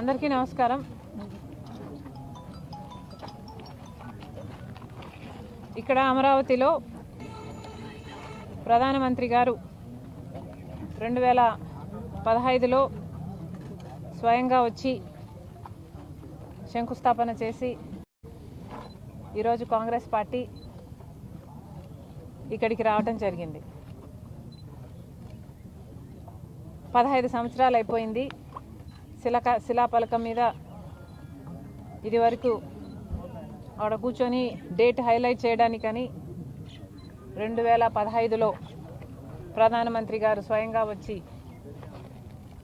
అందరికీ నమస్కారం. ఇక్కడ అమరావతిలో ప్రధానమంత్రి గారు రెండు వేల పదహైదులో స్వయంగా వచ్చి శంకుస్థాపన చేసి ఈరోజు కాంగ్రెస్ పార్టీ ఇక్కడికి రావటం జరిగింది. పదహైదు సంవత్సరాలు అయిపోయింది. శిలక శిలాపలకం మీద ఇది వరకు ఆడ కూర్చొని డేట్ హైలైట్ చేయడానికని రెండు వేల పదహైదులో ప్రధానమంత్రి గారు స్వయంగా వచ్చి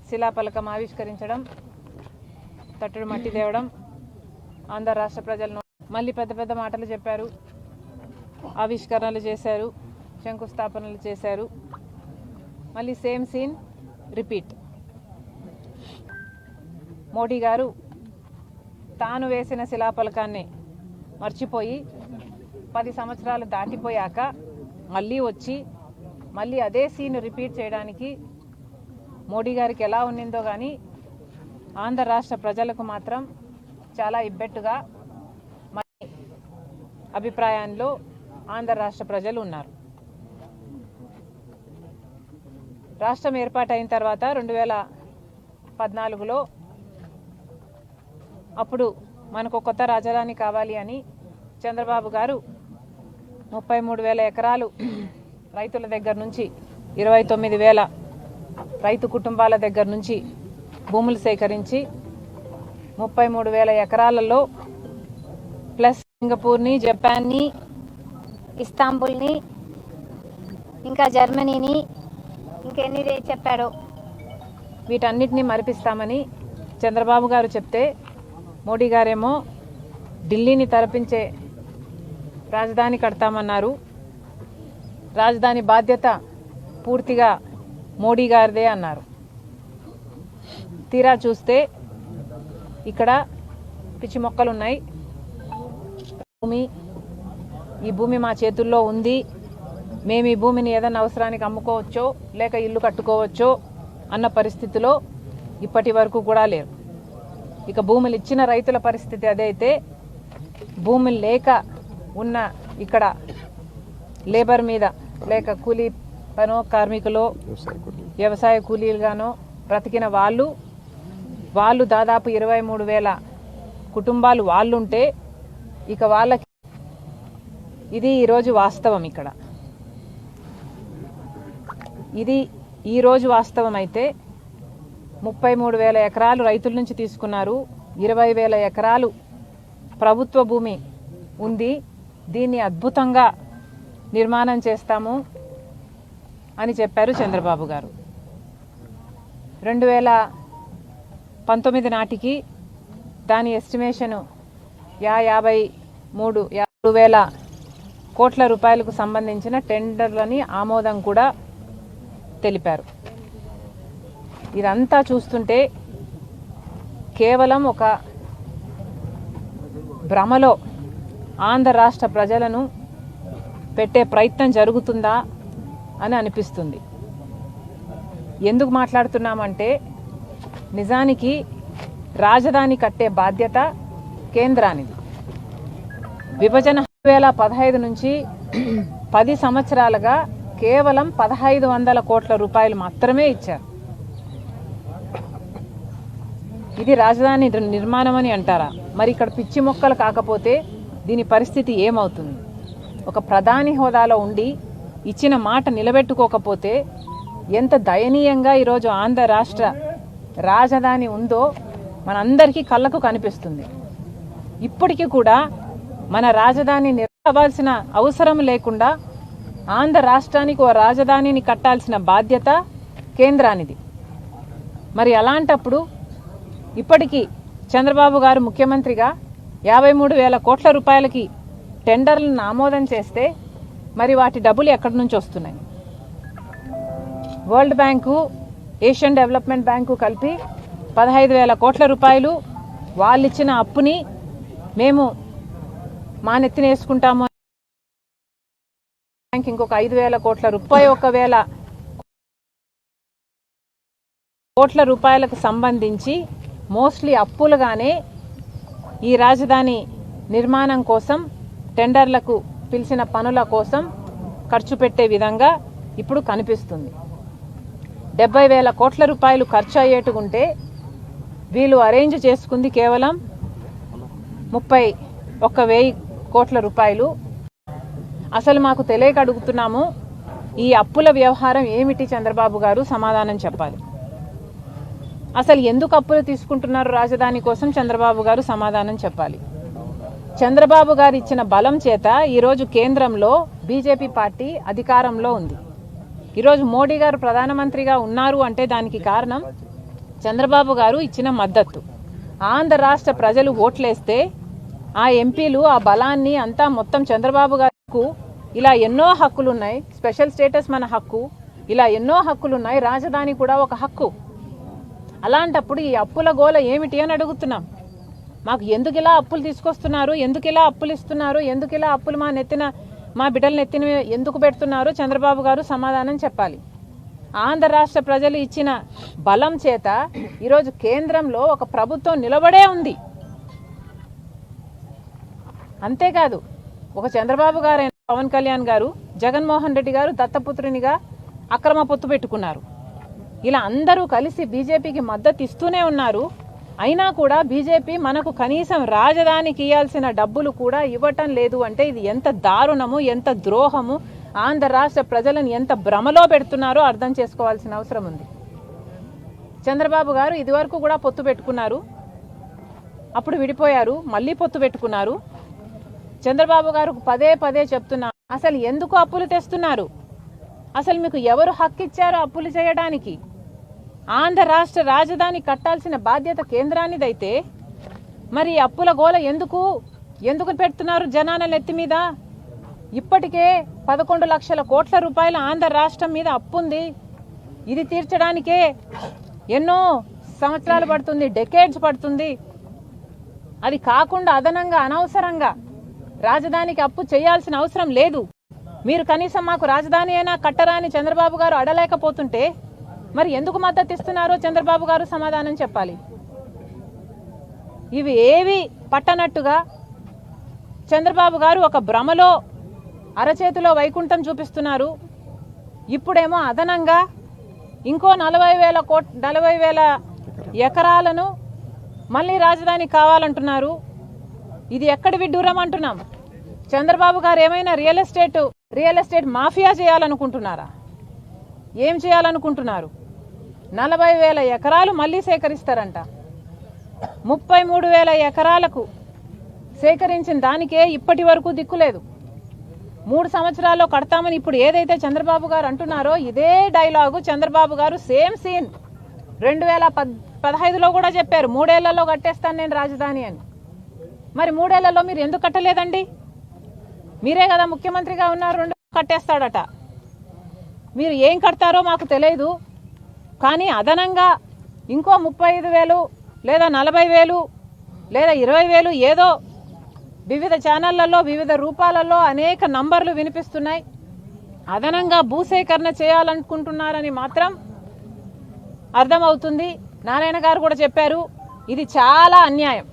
శిలాపలకం ఆవిష్కరించడం తట్టుడు మట్టి తేవడం ఆంధ్ర రాష్ట్ర ప్రజలను మళ్ళీ పెద్ద పెద్ద మాటలు చెప్పారు ఆవిష్కరణలు చేశారు శంకుస్థాపనలు చేశారు. మళ్ళీ సేమ్ సీన్ రిపీట్. మోడీ గారు తాను వేసిన శిలాఫలకాన్ని మర్చిపోయి పది సంవత్సరాలు దాటిపోయాక మళ్ళీ వచ్చి మళ్ళీ అదే సీన్ రిపీట్ చేయడానికి మోడీ గారికి ఎలా ఉన్నిందో కానీ ఆంధ్ర రాష్ట్ర ప్రజలకు మాత్రం చాలా ఇబ్బెట్టుగా మరి అభిప్రాయంలో ఆంధ్ర రాష్ట్ర ప్రజలు ఉన్నారు. రాష్ట్రం ఏర్పాటైన తర్వాత రెండు వేల పద్నాలుగులో అప్పుడు మనకు కొత్త రాజధాని కావాలి అని చంద్రబాబు గారు ముప్పై మూడు వేల ఎకరాలు రైతుల దగ్గర నుంచి ఇరవై తొమ్మిది వేల రైతు కుటుంబాల దగ్గర నుంచి భూములు సేకరించి ముప్పై మూడు వేల ఎకరాలలో ప్లస్ సింగపూర్ని జపాన్ని ఇస్తాంబుల్ని ఇంకా జర్మనీని ఇంకెన్ని చెప్పాడో వీటన్నిటిని మరిపిస్తామని చంద్రబాబు గారు చెప్తే మోడీ గారేమో ఢిల్లీని తరపించే రాజధాని కడతామన్నారు. రాజధాని బాధ్యత పూర్తిగా మోడీ గారిదే అన్నారు. తీరా చూస్తే ఇక్కడ పిచ్చి మొక్కలు ఉన్నాయి భూమి ఈ భూమి మా చేతుల్లో ఉంది. మేము ఈ భూమిని ఏదైనా అవసరానికి అమ్ముకోవచ్చో లేక ఇల్లు కట్టుకోవచ్చో అన్న పరిస్థితిలో ఇప్పటి వరకు కూడా లేరు. ఇక భూములు ఇచ్చిన రైతుల పరిస్థితి అదైతే భూములు లేక ఉన్న ఇక్కడ లేబర్ మీద లేక కూలీ పనో కార్మికులో వ్యవసాయ కూలీలుగానో బ్రతికిన వాళ్ళు వాళ్ళు దాదాపు ఇరవై మూడు వేల కుటుంబాలు వాళ్ళుంటే ఇక వాళ్ళకి ఇది ఈరోజు వాస్తవం ఇక్కడ. ఇది ఈరోజు వాస్తవం అయితే ముప్పై మూడు వేల ఎకరాలు రైతుల నుంచి తీసుకున్నారు. ఇరవై వేల ఎకరాలు ప్రభుత్వ భూమి ఉంది. దీన్ని అద్భుతంగా నిర్మాణం చేస్తాము అని చెప్పారు చంద్రబాబు గారు. రెండు వేల పంతొమ్మిది నాటికి దాని ఎస్టిమేషను యా యాభై మూడు యాభై వేల కోట్ల రూపాయలకు సంబంధించిన టెండర్లని ఆమోదం కూడా తెలిపారు. ఇదంతా చూస్తుంటే కేవలం ఒక భ్రమలో ఆంధ్ర రాష్ట్ర ప్రజలను పెట్టే ప్రయత్నం జరుగుతుందా అని అనిపిస్తుంది. ఎందుకు మాట్లాడుతున్నామంటే నిజానికి రాజధాని కట్టే బాధ్యత కేంద్రానిది. విభజన వేల పదహైదు నుంచి పది సంవత్సరాలుగా కేవలం పదహైదు వందల కోట్ల రూపాయలు మాత్రమే ఇచ్చారు. ఇది రాజధాని నిర్మాణం అని అంటారా? మరి ఇక్కడ పిచ్చి మొక్కలు కాకపోతే దీని పరిస్థితి ఏమవుతుంది? ఒక ప్రధాని హోదాలో ఉండి ఇచ్చిన మాట నిలబెట్టుకోకపోతే ఎంత దయనీయంగా ఈరోజు ఆంధ్ర రాష్ట్ర రాజధాని ఉందో మనందరికీ కళ్ళకు కనిపిస్తుంది. ఇప్పటికీ కూడా మన రాజధాని నిర్వహించవలసిన అవసరం లేకుండా ఆంధ్ర రాష్ట్రానికి ఓ రాజధానిని కట్టాల్సిన బాధ్యత కేంద్రానిది. మరి అలాంటప్పుడు ఇప్పటికీ చంద్రబాబు గారు ముఖ్యమంత్రిగా యాభై మూడు వేల కోట్ల రూపాయలకి టెండర్లను ఆమోదం చేస్తే మరి వాటి డబ్బులు ఎక్కడి నుంచి వస్తున్నాయి? World bank Asian development bank కలిపి పదహైదు వేల కోట్ల రూపాయలు వాళ్ళు ఇచ్చిన అప్పుని మేము మా నెత్తిన వేసుకుంటాము. బ్యాంక్ ఇంకొక ఐదు వేల కోట్ల రూపాయి ఒక వేల కోట్ల రూపాయలకు సంబంధించి మోస్ట్లీ అప్పులుగానే ఈ రాజధాని నిర్మాణం కోసం టెండర్లకు పిలిచిన పనుల కోసం ఖర్చు పెట్టే విధంగా ఇప్పుడు కనిపిస్తుంది. డెబ్బై వేల కోట్ల రూపాయలు ఖర్చు అయ్యేట్టుకుంటే వీళ్ళు అరేంజ్ చేసుకుంది కేవలం ముప్పై ఒక్క వెయ్యి కోట్ల రూపాయలు. అసలు మాకు తెలియక అడుగుతున్నాము ఈ అప్పుల వ్యవహారం ఏమిటి చంద్రబాబు గారు? సమాధానం చెప్పాలి. అసలు ఎందుకు అప్పులు తీసుకుంటున్నారు రాజధాని కోసం చంద్రబాబు గారు సమాధానం చెప్పాలి. చంద్రబాబు గారు ఇచ్చిన బలం చేత ఈరోజు కేంద్రంలో బీజేపీ పార్టీ అధికారంలో ఉంది. ఈరోజు మోడీ గారు ప్రధానమంత్రిగా ఉన్నారు అంటే దానికి కారణం చంద్రబాబు గారు ఇచ్చిన మద్దతు. ఆంధ్ర రాష్ట్ర ప్రజలు ఓట్లేస్తే ఆ ఎంపీలు ఆ బలాన్ని అంతా మొత్తం చంద్రబాబు గారికి ఇలా ఎన్నో హక్కులు ఉన్నాయి స్పెషల్ స్టేటస్ మన హక్కు. ఇలా ఎన్నో హక్కులు ఉన్నాయి రాజధాని కూడా ఒక హక్కు. అలాంటప్పుడు ఈ అప్పుల గోల ఏమిటి అని అడుగుతున్నాం. మాకు ఎందుకు ఇలా అప్పులు తీసుకొస్తున్నారు? ఎందుకు ఇలా అప్పులు ఇస్తున్నారు? ఎందుకు ఇలా అప్పులు మా నెత్తిన మా బిడ్డలు నెత్తిన ఎందుకు పెడుతున్నారు? చంద్రబాబు గారు సమాధానం చెప్పాలి. ఆంధ్ర రాష్ట్ర ప్రజలు ఇచ్చిన బలం చేత ఈరోజు కేంద్రంలో ఒక ప్రభుత్వం నిలబడే ఉంది. అంతేకాదు ఒక చంద్రబాబు గారైన పవన్ కళ్యాణ్ గారు జగన్మోహన్ రెడ్డి గారు దత్తపుత్రునిగా అక్రమ పొత్తు పెట్టుకున్నారు. ఇలా అందరూ కలిసి బీజేపీకి మద్దతు ఇస్తూనే ఉన్నారు. అయినా కూడా బీజేపీ మనకు కనీసం రాజధానికి ఇవ్వాల్సిన డబ్బులు కూడా ఇవ్వటం లేదు అంటే ఇది ఎంత దారుణము ఎంత ద్రోహము ఆంధ్ర రాష్ట్ర ప్రజలను ఎంత భ్రమలో పెడుతున్నారో అర్థం చేసుకోవాల్సిన అవసరం ఉంది. చంద్రబాబు గారు ఇదివరకు కూడా పొత్తు పెట్టుకున్నారు. అప్పుడు విడిపోయారు మళ్ళీ పొత్తు పెట్టుకున్నారు. చంద్రబాబు గారు పదే పదే చెప్తున్నా అసలు ఎందుకు అప్పులు తెస్తున్నారు? అసలు మీకు ఎవరు హక్కు ఇచ్చారో అప్పులు చేయడానికి? ఆంధ్ర రాష్ట్ర రాజధాని కట్టాల్సిన బాధ్యత కేంద్రానిదైతే మరి అప్పుల గోల ఎందుకు? ఎందుకు పెడుతున్నారు జనాల నెత్తి మీద? ఇప్పటికే పదకొండు లక్షల కోట్ల రూపాయల ఆంధ్ర రాష్ట్రం మీద అప్పుంది. ఇది తీర్చడానికే ఎన్నో సంవత్సరాలు పడుతుంది డెకేడ్స్ పడుతుంది. అది కాకుండా అదనంగా అనవసరంగా రాజధానికి అప్పు చేయాల్సిన అవసరం లేదు. మీరు కనీసం మాకు రాజధాని అయినా కట్టరా అని చంద్రబాబు గారు అడలేకపోతుంటే మరి ఎందుకు మద్దతు ఇస్తున్నారో చంద్రబాబు గారు సమాధానం చెప్పాలి. ఇవి ఏవి పట్టనట్టుగా చంద్రబాబు గారు ఒక భ్రమలో అరచేతిలో వైకుంఠం చూపిస్తున్నారు. ఇప్పుడేమో అదనంగా ఇంకో నలభై వేల కోట్ నలభై వేల ఎకరాలను మళ్ళీ రాజధాని కావాలంటున్నారు. ఇది ఎక్కడ విడ్డూరం అంటున్నాం. చంద్రబాబు గారు ఏమైనా real estate real estate mafia చేయాలనుకుంటున్నారా? ఏం చేయాలనుకుంటున్నారు? నలభై వేల ఎకరాలు మళ్ళీ సేకరిస్తారంట. ముప్పై మూడు వేల ఎకరాలకు సేకరించిన దానికే ఇప్పటి వరకు దిక్కులేదు మూడు సంవత్సరాల్లో కడతామని ఇప్పుడు ఏదైతే చంద్రబాబు గారు అంటున్నారో ఇదే డైలాగు చంద్రబాబు గారు సేమ్ సీన్. రెండు వేల పద్ పదహైదులో కూడా చెప్పారు మూడేళ్ళలో కట్టేస్తాను నేను రాజధాని అని. మరి మూడేళ్ళలో మీరు ఎందుకు కట్టలేదండి? మీరే కదా ముఖ్యమంత్రిగా ఉన్నారు రెండు కట్టేస్తాడట. మీరు ఏం కడతారో మాకు తెలియదు. కానీ అదనంగా ఇంకో ముప్పై ఐదు వేలు లేదా నలభై వేలు లేదా ఇరవై వేలు ఏదో వివిధ ఛానళ్ళలో వివిధ రూపాలలో అనేక నంబర్లు వినిపిస్తున్నాయి. అదనంగా భూసేకరణ చేయాలనుకుంటున్నారని మాత్రం అర్థమవుతుంది. నారాయణ గారు కూడా చెప్పారు ఇది చాలా అన్యాయం.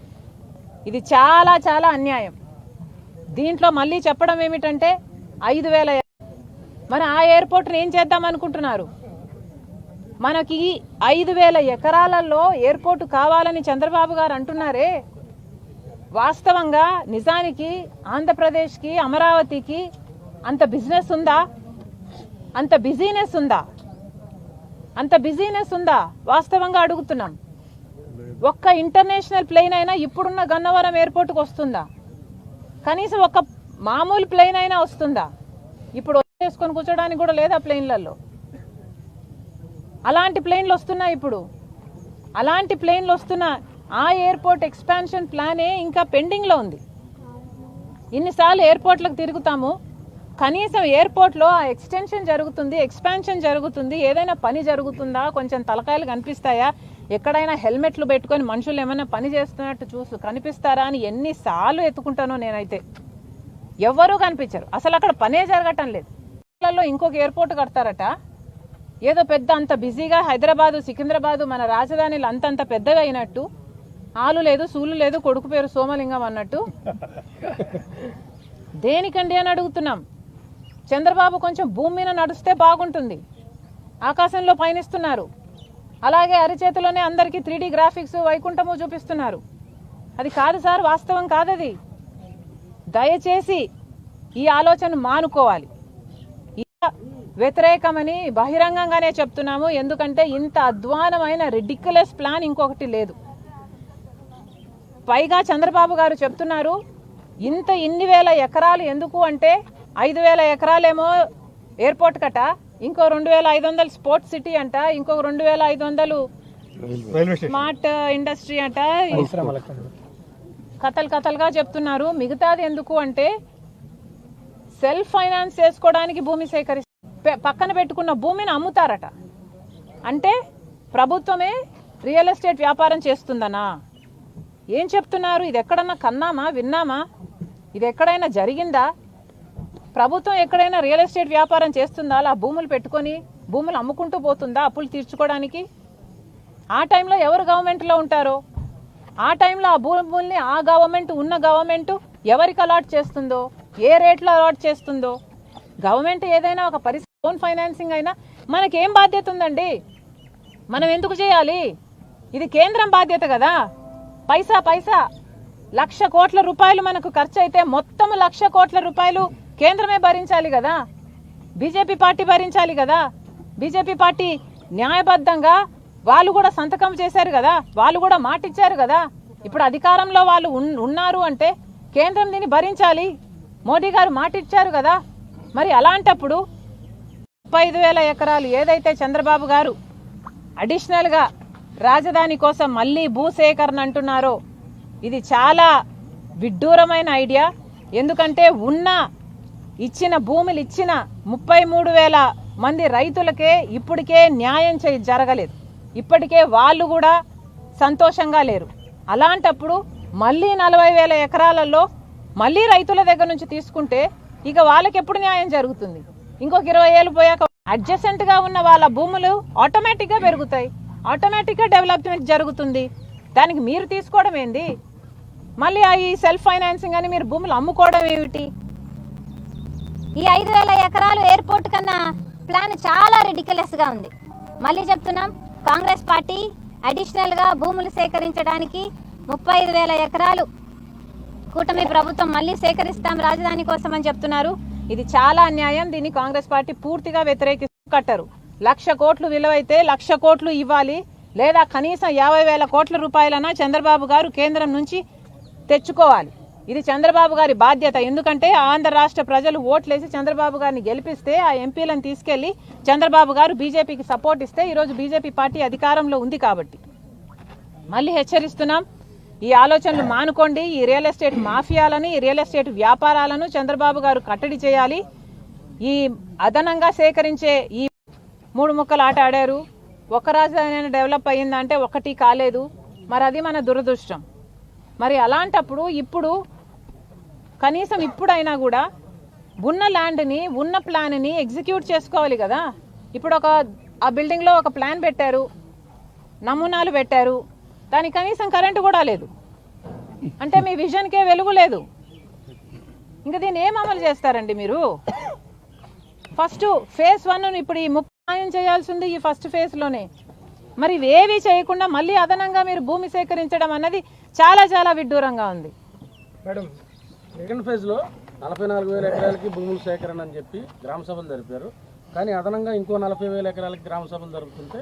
ఇది చాలా చాలా అన్యాయం. దీంట్లో మళ్ళీ చెప్పడం ఏమిటంటే ఐదు వేల మరి ఆ ఎయిర్పోర్ట్ని ఏం చేద్దాం అనుకుంటున్నారు మనకి ఐదు వేల ఎకరాలలో ఎయిర్పోర్ట్ కావాలని చంద్రబాబు గారు అంటున్నారే. వాస్తవంగా నిజానికి ఆంధ్రప్రదేశ్కి అమరావతికి అంత బిజినెస్ ఉందా? అంత బిజీనెస్ ఉందా? అంత బిజీనెస్ ఉందా? వాస్తవంగా అడుగుతున్నాం. ఒక్క ఇంటర్నేషనల్ ప్లేన్ అయినా ఇప్పుడున్న గన్నవరం ఎయిర్పోర్ట్కి వస్తుందా? కనీసం ఒక మామూలు ప్లేన్ అయినా వస్తుందా? ఇప్పుడు వచ్చేసుకొని కూర్చోడానికి కూడా లేదా ప్లేన్లలో? అలాంటి ప్లేన్లు వస్తున్నాయి ఇప్పుడు. అలాంటి ప్లేన్లు వస్తున్న ఆ ఎయిర్పోర్ట్ ఎక్స్పాన్షన్ ప్లానే ఇంకా పెండింగ్లో ఉంది. ఇన్నిసార్లు ఎయిర్పోర్ట్లకు తిరుగుతాము. కనీసం ఎయిర్పోర్ట్లో ఆ ఎక్స్టెన్షన్ జరుగుతుంది ఎక్స్పాన్షన్ జరుగుతుంది. ఏదైనా పని జరుగుతుందా? కొంచెం తలకాయలు కనిపిస్తాయా? ఎక్కడైనా హెల్మెట్లు పెట్టుకొని మనుషులు ఏమైనా పని చేస్తున్నట్టు చూసు కనిపిస్తారా అని ఎన్నిసార్లు ఎత్తుకుంటానో నేనైతే. ఎవ్వరూ కనిపించరు. అసలు అక్కడ పనే జరగటం లేదు. ఇంకొక ఎయిర్పోర్ట్ కడతారట. ఏదో పెద్ద అంత బిజీగా హైదరాబాదు సికింద్రాబాదు మన రాజధానిలు అంతంత పెద్దగా అయినట్టు ఆలు లేదు సూలు లేదు కొడుకు పేరు సోమలింగం అన్నట్టు. దేనికండి అని అడుగుతున్నాం. చంద్రబాబు కొంచెం భూమి మీద నడుస్తే బాగుంటుంది. ఆకాశంలో పయనిస్తున్నారు. అలాగే అరిచేతిలోనే అందరికీ త్రీ గ్రాఫిక్స్ వైకుంఠము చూపిస్తున్నారు. అది కాదు సార్ వాస్తవం కాదది. దయచేసి ఈ ఆలోచన మానుకోవాలి. ఇలా వ్యతిరేకమని బహిరంగంగానే చెప్తున్నాము. ఎందుకంటే ఇంత అధ్వానమైన రిడిక్యులస్ ప్లాన్ ఇంకొకటి లేదు. పైగా చంద్రబాబు గారు చెప్తున్నారు ఇంత ఇన్ని వేల ఎకరాలు ఎందుకు అంటే ఐదు వేల ఎకరాలేమో ఎయిర్పోర్ట్ కట ఇంకో రెండు వేల ఐదు వందలు స్పోర్ట్స్ సిటీ అంట ఇంకో రెండు వేల ఐదు వందలు రైల్వే స్టేషన్. స్మార్ట్ ఇండస్ట్రీ అంట. కథలు కథలుగా చెప్తున్నారు. మిగతాది ఎందుకు అంటే సెల్ఫ్ ఫైనాన్స్ చేసుకోవడానికి భూమి సేకరి పె- పక్కన పెట్టుకున్న భూమిని అమ్ముతారట. అంటే ప్రభుత్వమే రియల్ ఎస్టేట్ వ్యాపారం చేస్తుందనా? ఏం చెప్తున్నారు? ఇది ఎక్కడన్నా కన్నామా? విన్నామా? ఇది ఎక్కడైనా జరిగిందా? ప్రభుత్వం ఎక్కడైనా రియల్ ఎస్టేట్ వ్యాపారం చేస్తుందా? అలా భూములు పెట్టుకొని భూములు అమ్ముకుంటూ పోతుందా అప్పులు తీర్చుకోవడానికి? ఆ టైంలో ఎవరు గవర్నమెంట్లో ఉంటారో? ఆ టైంలో ఆ భూముల్ని ఆ గవర్నమెంట్ ఉన్న గవర్నమెంట్ ఎవరికి అలాట్ చేస్తుందో? ఏ రేట్లో అలాట్ చేస్తుందో? గవర్నమెంట్ ఏదైనా ఒక పరిస్థితి లోన్ ఫైనాన్సింగ్ అయినా మనకేం బాధ్యత ఉందండి? మనం ఎందుకు చేయాలి? ఇది కేంద్రం బాధ్యత కదా? పైసా పైసా. లక్ష కోట్ల రూపాయలు మనకు ఖర్చు అయితే మొత్తం లక్ష కోట్ల రూపాయలు కేంద్రమే భరించాలి కదా? బీజేపీ పార్టీ భరించాలి కదా? బీజేపీ పార్టీ న్యాయబద్ధంగా వాళ్ళు కూడా సంతకం చేశారు కదా? వాళ్ళు కూడా మాటిచ్చారు కదా? ఇప్పుడు అధికారంలో వాళ్ళు ఉన్- ఉన్నారు అంటే కేంద్రం దీన్ని భరించాలి. మోడీ గారు మాటిచ్చారు కదా? మరి అలాంటప్పుడు ముప్పై ఐదు వేల ఎకరాలు ఏదైతే చంద్రబాబు గారు అడిషనల్గా రాజధాని కోసం మళ్ళీ భూసేకరణ అంటున్నారో ఇది చాలా విడ్డూరమైన ఐడియా. ఎందుకంటే ఉన్న ఇచ్చిన భూములు ఇచ్చిన ముప్పై మూడు వేల మంది రైతులకే ఇప్పటికే న్యాయం చే జరగలేదు. ఇప్పటికే వాళ్ళు కూడా సంతోషంగా లేరు. అలాంటప్పుడు మళ్ళీ నలభై వేల ఎకరాలలో మళ్ళీ రైతుల దగ్గర నుంచి తీసుకుంటే ఇక వాళ్ళకి ఎప్పుడు న్యాయం జరుగుతుంది? ఇంకొక ఇరవై ఏళ్ళు పోయాక అడ్జసెంట్గా ఉన్న వాళ్ళ భూములు ఆటోమేటిక్గా పెరుగుతాయి. ఆటోమేటిక్గా డెవలప్మెంట్ జరుగుతుంది. దానికి మీరు తీసుకోవడం ఏంది? మళ్ళీ ఆ ఈ సెల్ఫ్ ఫైనాన్సింగ్ అని మీరు భూములు అమ్ముకోవడం ఏమిటి? ఈ ఐదు వేల ఎకరాలు ఎయిర్పోర్ట్ కన్నా ప్లాన్ చాలా ridiculous గా ఉంది. మళ్ళీ చెప్తున్నాం కాంగ్రెస్ పార్టీ అడిషనల్గా భూములు సేకరించడానికి ముప్పై ఐదు వేల ఎకరాలు కూటమి ప్రభుత్వం మళ్ళీ సేకరిస్తాం రాజధాని కోసం అని చెప్తున్నారు. ఇది చాలా అన్యాయం. దీన్ని కాంగ్రెస్ పార్టీ పూర్తిగా వ్యతిరేకిస్తూ కట్టరు. లక్ష కోట్లు విలువైతే లక్ష కోట్లు ఇవ్వాలి. లేదా కనీసం యాభై వేల కోట్ల రూపాయలన్నా చంద్రబాబు గారు కేంద్రం నుంచి తెచ్చుకోవాలి. ఇది చంద్రబాబు గారి బాధ్యత. ఎందుకంటే ఆంధ్ర రాష్ట్ర ప్రజలు ఓట్లేసి చంద్రబాబు గారిని గెలిపిస్తే ఆ ఎంపీలను తీసుకెళ్ళి చంద్రబాబు గారు బీజేపీకి సపోర్ట్ ఇస్తే ఈరోజు బీజేపీ పార్టీ అధికారంలో ఉంది కాబట్టి. మళ్ళీ హెచ్చరిస్తున్నాం. ఈ ఆలోచనలు మానుకోండి. ఈ రియల్ ఎస్టేట్ మాఫియాలను ఈ రియల్ ఎస్టేట్ వ్యాపారాలను చంద్రబాబు గారు కట్టడి చేయాలి. ఈ అదనంగా సేకరించే ఈ మూడు ముక్కలు ఆట ఆడారు. ఒక రాజధాని డెవలప్ అయ్యిందంటే ఒకటి కాలేదు. మరి అది మన దురదృష్టం. మరి అలాంటప్పుడు ఇప్పుడు కనీసం ఇప్పుడైనా కూడా ఉన్న ల్యాండ్ని ఉన్న ప్లాన్ని ఎగ్జిక్యూట్ చేసుకోవాలి కదా. ఇప్పుడు ఒక ఆ బిల్డింగ్లో ఒక ప్లాన్ పెట్టారు. నమూనాలు పెట్టారు. దానికి కనీసం కరెంటు కూడా లేదు. అంటే మీ విజన్కే వెలుగు లేదు. ఇంకా దీన్ని ఏం అమలు చేస్తారండి మీరు? ఫస్ట్ ఫేజ్ వన్ ఇప్పుడు ఈ ముప్పాయం చేయాల్సింది ఈ ఫస్ట్ ఫేజ్లోనే. మరి ఇవేవి చేయకుండా మళ్ళీ అదనంగా మీరు భూమి సేకరించడం అన్నది చాలా చాలా విడ్డూరంగా ఉంది. మేడం సెకండ్ ఫేజ్లో నలభై నాలుగు వేల ఎకరాలకి భూముల సేకరణ అని చెప్పి గ్రామ సభలు జరిపారు. కానీ అదనంగా ఇంకో నలభై వేల ఎకరాలకి గ్రామ సభలు జరుపుతుంటే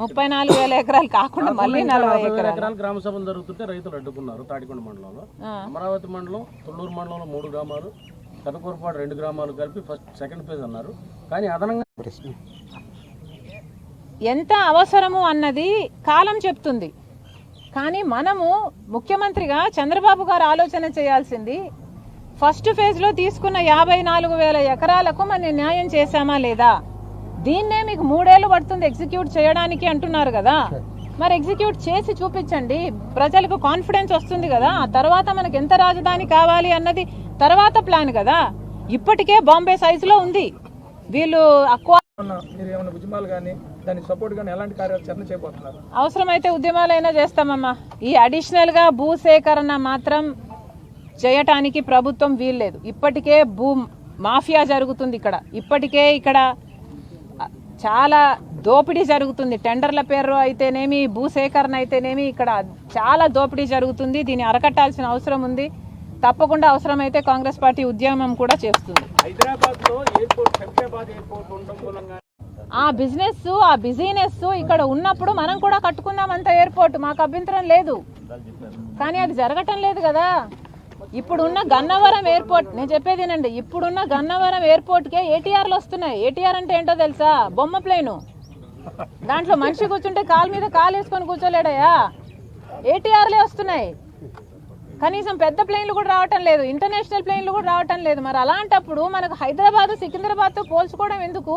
ముప్పై నాలుగు వేల ఎకరాలు కాకుండా మళ్ళీ నలభై ఎకరాలు. గ్రామ సభలు జరుగుతుంటే రైతులు అడ్డుకున్నారు తాటికొండ మండలంలో. అమరావతి మండలం తుళ్ళూరు మండలంలో మూడు గ్రామాలు కనుకూరుపాడు రెండు గ్రామాలు కలిపి ఫస్ట్ సెకండ్ ఫేజ్ అన్నారు. కానీ అదనంగా ఎంత అవసరము అన్నది కాలం చెప్తుంది. కానీ మనము ముఖ్యమంత్రిగా చంద్రబాబు గారు ఆలోచన చేయాల్సింది ఫస్ట్ ఫేజ్లో తీసుకున్న యాభై నాలుగు వేల ఎకరాలకు మనం న్యాయం చేశామా లేదా? దీన్నే మీకు మూడేళ్ళు పడుతుంది ఎగ్జిక్యూట్ చేయడానికి అంటున్నారు కదా. మరి ఎగ్జిక్యూట్ చేసి చూపించండి. ప్రజలకు కాన్ఫిడెన్స్ వస్తుంది కదా. ఆ తర్వాత మనకు ఎంత రాజధాని కావాలి అన్నది తర్వాత ప్లాన్ కదా. ఇప్పటికే బాంబే సైజులో ఉంది. వీళ్ళు అక్వా అవసరమైతే ఉద్యమాలైనా చేస్తామమ్మా. ఈ అడిషనల్గా భూసేకరణ మాత్రం చేయటానికి ప్రభుత్వం వీల్లేదు. ఇప్పటికే భూ మాఫియా జరుగుతుంది ఇక్కడ. ఇప్పటికే ఇక్కడ చాలా దోపిడీ జరుగుతుంది. టెండర్ల పేరు అయితేనేమి భూసేకరణ అయితేనేమి ఇక్కడ చాలా దోపిడీ జరుగుతుంది. దీన్ని అరకట్టాల్సిన అవసరం ఉంది. తప్పకుండా అవసరమైతే కాంగ్రెస్ పార్టీ ఉద్యమం కూడా చేస్తుంది. ఆ బిజినెస్ ఆ బిజినెస్ ఇక్కడ ఉన్నప్పుడు మనం కూడా కట్టుకుందాం అంత ఎయిర్పోర్ట్. మాకు అభ్యంతరం లేదు. కానీ అది జరగటం లేదు కదా. ఇప్పుడున్న గన్నవరం ఎయిర్పోర్ట్ నేను చెప్పేదేనండి ఇప్పుడున్న గన్నవరం ఎయిర్పోర్ట్కే ఏటీఆర్లు వస్తున్నాయి. ఏటీఆర్ అంటే ఏంటో తెలుసా? బొమ్మ ప్లేను. దాంట్లో మనిషి కూర్చుంటే కాలు మీద కాలు వేసుకొని కూర్చోలేడయా? ఏటీఆర్లే వస్తున్నాయి. కనీసం పెద్ద ప్లేన్లు కూడా రావటం లేదు ఇంటర్నేషనల్ ప్లేన్లు కూడా రావటం లేదు. మరి అలాంటప్పుడు మనకు హైదరాబాద్ సికింద్రాబాద్తో పోల్చుకోవడం ఎందుకు?